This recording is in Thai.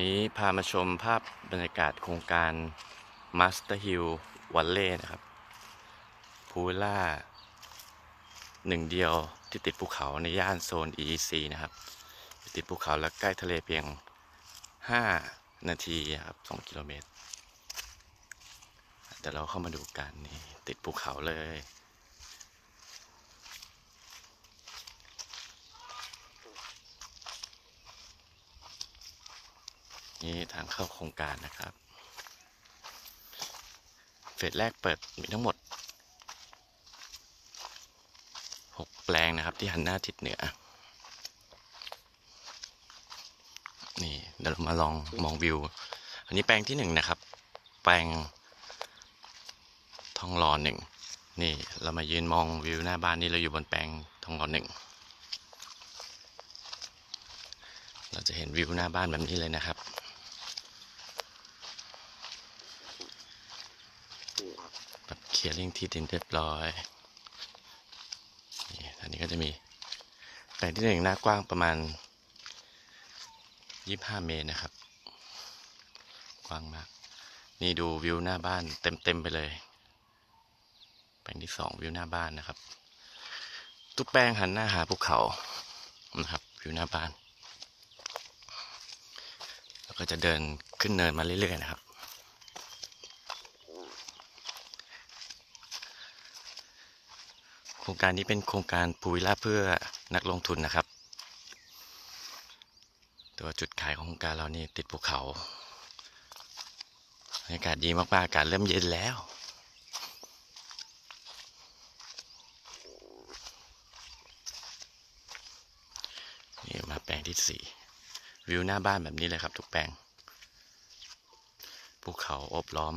นี้พามาชมภาพบรรยากาศโครงการ Master Hill วัลเล่นะครับพูลล่าหนึ่งเดียวที่ติดภูเขาในย่านโซน EEC นะครับ ติดภูเขาและใกล้ทะเลเพียง 5 นาทีครับ 2 กิโลเมตรแต่เราเข้ามาดูกันนี่ติดภูเขาเลย นี่ทางเข้าโครงการนะครับ เฟสแรกเปิดมีทั้งหมด 6 แปลงนะครับที่หันหน้าทิศเหนือ นี่เดี๋ยวเรามาลองมองวิว อันนี้แปลงที่หนึ่งนะครับ แปลงทองหล่อหนึ่งนี่เรามายืนมองวิวหน้าบ้านนี่เราอยู่บนแปลงทองหล่อหนึ่งเราจะเห็นวิวหน้าบ้านแบบนี้เลยนะครับ แบบเคลียร์ลิงที่ดินเรียบร้อยนี่อันนี้ก็จะมีแปลงที่หนึ่งหน้ากว้างประมาณยี่ห้าเมตรนะครับ กว้างมาก นี่ดูวิวหน้าบ้านเต็มเต็มๆไปเลย แปลงที่สองวิวหน้าบ้านนะครับ ทุกแปลงหันหน้าหาภูเขานะครับวิวหน้าบ้าน แล้วก็จะเดินขึ้นเนินมาเรื่อยๆนะครับ โครงการนี้เป็นโครงการปูวิลล่าเพื่อนักลงทุนนะครับ ตัวจุดขายของโครงการเรานี่ติดภูเขาบรรยากาศดีมากๆอากาศเริ่มเย็นแล้ว นี่มาแปลงที่สี่วิวหน้าบ้านแบบนี้เลยครับ ทุกแปลงภูเขาอบล้อม